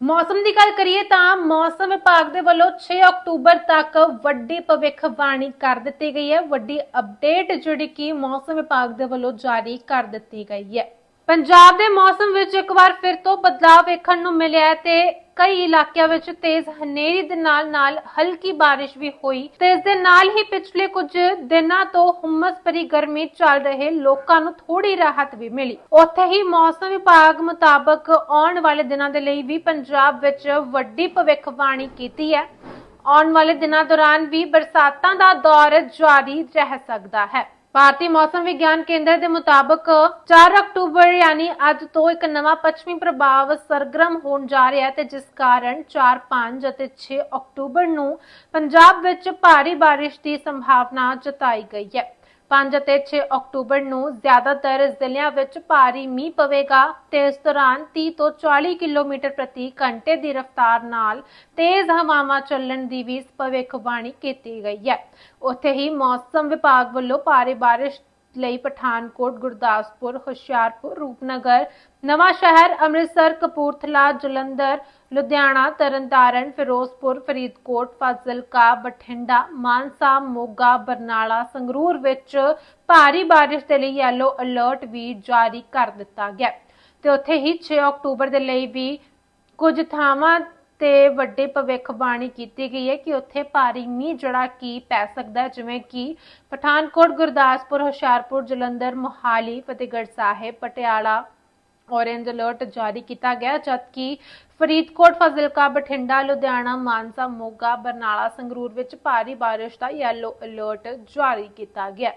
ਮੌਸਮ ਦੀ ਗੱਲ ਕਰੀਏ ਤਾਂ ਮੌਸਮ ਵਿਭਾਗ ਦੇ ਵੱਲੋਂ 6 ਅਕਤੂਬਰ ਤੱਕ ਵੱਡੀ ਭਵਿੱਖਬਾਣੀ ਕਰ ਦਿੱਤੀ ਗਈ ਹੈ। ਵੱਡੀ ਅਪਡੇਟ ਜਿਹੜੀ ਕਿ ਮੌਸਮ ਵਿਭਾਗ ਦੇ ਵੱਲੋਂ ਜਾਰੀ ਕਰ ਦਿੱਤੀ ਗਈ ਹੈ। ਪੰਜਾਬ ਦੇ ਮੌਸਮ ਵਿੱਚ ਇੱਕ ਵਾਰ ਫਿਰ ਤੋਂ ਬਦਲਾਅ ਵੇਖਣ ਨੂੰ ਮਿਲਿਆ ਤੇ ਕਈ ਇਲਾਕਿਆਂ ਵਿੱਚ ਤੇਜ਼ ਹਨੇਰੀ ਦੇ ਨਾਲ ਨਾਲ ਹਲਕੀ ਬਾਰਿਸ਼ ਵੀ ਹੋਈ। ਤੇ ਇਸ ਦੇ ਨਾਲ ਹੀ ਪਿਛਲੇ ਕੁਝ ਦਿਨਾਂ ਤੋਂ ਹੁਮਸ ਭਰੀ ਗਰਮੀ ਚੱਲ ਰਹੇ ਲੋਕਾਂ ਨੂੰ ਥੋੜੀ ਰਾਹਤ ਵੀ ਮਿਲੀ। ਉੱਥੇ ਹੀ ਮੌਸਮ ਵਿਭਾਗ ਮੁਤਾਬਕ ਆਉਣ ਵਾਲੇ ਦਿਨਾਂ ਦੇ ਲਈ ਵੀ ਪੰਜਾਬ ਵਿੱਚ ਵੱਡੀ ਭਵਿੱਖਬਾਣੀ ਕੀਤੀ ਹੈ। ਆਉਣ ਵਾਲੇ ਦਿਨਾਂ ਦੌਰਾਨ ਵੀ ਬਰਸਾਤਾਂ ਦਾ ਦੌਰ ਜਾਰੀ ਰਹਿ ਸਕਦਾ ਹੈ। ਭਾਰਤੀ ਮੌਸਮ ਵਿਗਿਆਨ ਕੇਂਦਰ ਦੇ ਮੁਤਾਬਕ 4 ਅਕਤੂਬਰ ਯਾਨੀ ਅੱਜ ਤੋਂ ਇੱਕ ਨਵਾਂ ਪੱਛਮੀ ਪ੍ਰਭਾਵ ਸਰਗਰਮ ਹੋਣ ਜਾ ਰਿਹਾ ਹੈ ਤੇ ਜਿਸ ਕਾਰਨ 4, 5 ਅਤੇ 6 ਅਕਤੂਬਰ ਨੂੰ ਪੰਜਾਬ ਵਿੱਚ ਭਾਰੀ ਬਾਰਿਸ਼ ਦੀ ਸੰਭਾਵਨਾ ਜਤਾਈ ਗਈ ਹੈ। 5 ਅਤੇ 6 ਅਕਤੂਬਰ ਨੂੰ ਜ਼ਿਆਦਾਤਰ ਜ਼ਿਲ੍ਹਿਆਂ ਵਿੱਚ ਭਾਰੀ ਮੀਂਹ ਪਵੇਗਾ ਤੇ ਇਸ ਦੌਰਾਨ 30 ਤੋਂ 40 ਕਿਲੋਮੀਟਰ ਪ੍ਰਤੀ ਘੰਟੇ ਦੀ ਰਫ਼ਤਾਰ ਨਾਲ ਤੇਜ਼ ਹਵਾਵਾਂ ਚੱਲਣ ਦੀ ਵੀ ਭਵਿੱਖਬਾਣੀ ਕੀਤੀ ਗਈ ਹੈ। ਉੱਥੇ ਹੀ ਮੌਸਮ ਵਿਭਾਗ ਵੱਲੋਂ ਭਾਰੀ ਬਾਰਿਸ਼ ਲਈ ਪਠਾਨਕੋਟ, ਗੁਰਦਾਸਪੁਰ, ਹੁਸ਼ਿਆਰਪੁਰ, ਰੂਪਨਗਰ ਨਵਾਂ ਸ਼ਹਿਰ ਅੰਮ੍ਰਿਤਸਰ, ਕਪੂਰਥਲਾ, ਜਲੰਧਰ, ਲੁਧਿਆਣਾ, ਤਰਨਤਾਰਨ, ਫਿਰੋਜ਼ਪੁਰ, ਫਰੀਦਕੋਟ, ਫਾਜ਼ਿਲਕਾ, ਬਠਿੰਡਾ, ਮਾਨਸਾ, ਮੋਗਾ, ਬਰਨਾਲਾ, ਸੰਗਰੂਰ ਵਿੱਚ ਭਾਰੀ ਬਾਰਿਸ਼ ਦੇ ਲਈ ਯੈਲੋ ਅਲਰਟ ਵੀ ਜਾਰੀ ਕਰ ਦਿੱਤਾ ਗਿਆ ਤੇ ਉੱਥੇ ਹੀ 6 ਅਕਤੂਬਰ ਦੇ ਲਈ ਵੀ ਕੁਝ ਥਾਵਾਂ ਤੇ ਵੱਡੀ ਭਵਿੱਖਬਾਣੀ ਕੀਤੀ ਗਈ ਹੈ ਕਿ ਉੱਥੇ ਭਾਰੀ ਮੀਂਹ ਜਿਹੜਾ ਕੀ ਪੈ ਸਕਦਾ ਜਿਵੇਂ ਕਿ ਪਠਾਨਕੋਟ, ਗੁਰਦਾਸਪੁਰ, ਹੁਸ਼ਿਆਰਪੁਰ, ਜਲੰਧਰ, ਮੋਹਾਲੀ, ਫਤਿਹਗੜ੍ਹ ਸਾਹਿਬ, ਪਟਿਆਲਾ, ਔਰੇਂਜ ਅਲਰਟ ਜਾਰੀ ਕੀਤਾ ਗਿਆ, ਜਦਕਿ ਫਰੀਦਕੋਟ, ਫਾਜ਼ਿਲਕਾ, ਬਠਿੰਡਾ, ਲੁਧਿਆਣਾ, ਮਾਨਸਾ, ਮੋਗਾ, ਬਰਨਾਲਾ, ਸੰਗਰੂਰ ਵਿੱਚ ਭਾਰੀ ਬਾਰਿਸ਼ ਦਾ ਯੈਲੋ ਅਲਰਟ ਜਾਰੀ ਕੀਤਾ ਗਿਆ।